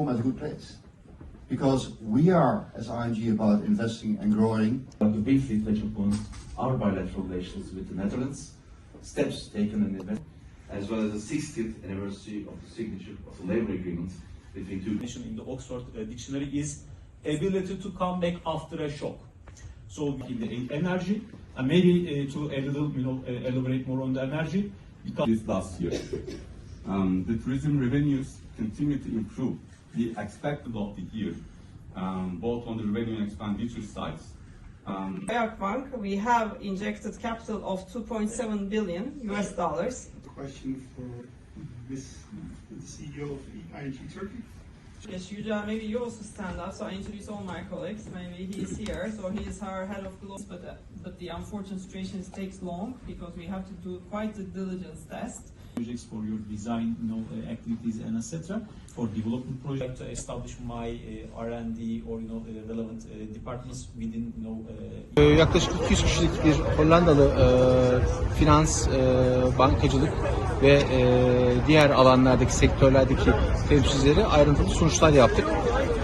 come at a good place. Because we are, as ING, about investing and growing. I'd like to briefly touch upon our bilateral relations with the Netherlands, steps taken in the as well as the 60th anniversary of the signature of the labor agreement between two definition in the Oxford uh, Dictionary is ability to come back after a shock. So in the energy, and maybe uh, to a little, you know, uh, elaborate more on the energy, because this last year. Um, the tourism revenues continue to improve. The expected of the year, um, both on the revenue and expenditure sides. Um, Bank, we have injected capital of 2.7 billion US dollars. question for Ms. the CEO of ING Turkey. Yes, Yuja, maybe you also stand up, so I introduce all my colleagues. Maybe he is here, so he is our head of global, but, uh, but the unfortunate situation takes long because we have to do quite a diligence test. Projects for your design, you know, uh, activities and etc. For development project to establish my uh, R&D or you know uh, relevant uh, departments within you know uh, Ee, Yaklaşık 200 kişilik bir Hollandalı e, finans, e, bankacılık ve e, diğer alanlardaki sektörlerdeki temsilcileri ayrıntılı sunuşlar yaptık.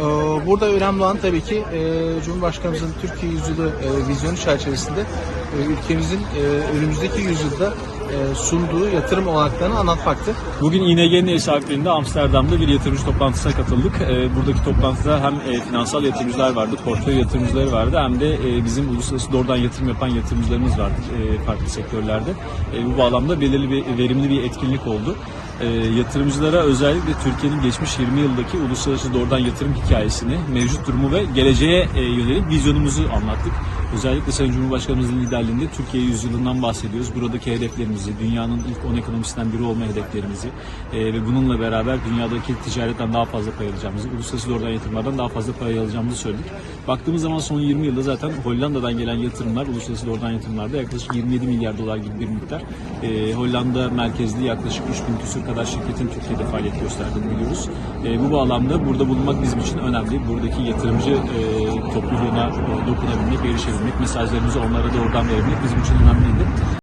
Ee, Burada önemli olan tabii ki e, Cumhurbaşkanımızın Türkiye yüzyılı e, vizyonu çerçevesinde e, ülkemizin önümüzdeki yüzyılda sunduğu yatırım olanaklarını anlatmaktı. Bugün ING'nin sahipliğinde Amsterdam'da bir yatırımcı toplantısına katıldık. Ee, Buradaki toplantıda hem e, finansal yatırımcılar vardı, portföy yatırımcıları vardı hem de e, bizim uluslararası doğrudan yatırım yapan yatırımcılarımız vardı e, farklı sektörlerde. E, Bu bağlamda belirli bir verimli bir etkinlik oldu. E, Yatırımcılara özellikle Türkiye'nin geçmiş 20 yıldaki uluslararası doğrudan yatırım hikayesini, mevcut durumu ve geleceğe e, yönelik vizyonumuzu anlattık. Özellikle Sayın Cumhurbaşkanımızın liderliğinde Türkiye yüzyılından bahsediyoruz. Buradaki hedeflerimizi, dünyanın ilk 10 ekonomisinden biri olma hedeflerimizi e, ve bununla beraber dünyadaki ticaretten daha fazla pay alacağımızı, uluslararası doğrudan yatırımlardan daha fazla pay alacağımızı söyledik. Baktığımız zaman son 20 yılda zaten Hollanda'dan gelen yatırımlar, uluslararası doğrudan yatırımlarda yaklaşık 27 milyar dolar gibi bir miktar. E, Hollanda merkezli yaklaşık 3000 küsur kadar şirketin Türkiye'de faaliyet gösterdiğini biliyoruz. E, bu bağlamda burada bulunmak bizim için önemli. Buradaki yatırımcı e, topluluğuna e, dokunabilmek, erişebilmek, mesajlarımızı onlara doğrudan verebilmek bizim için önemliydi.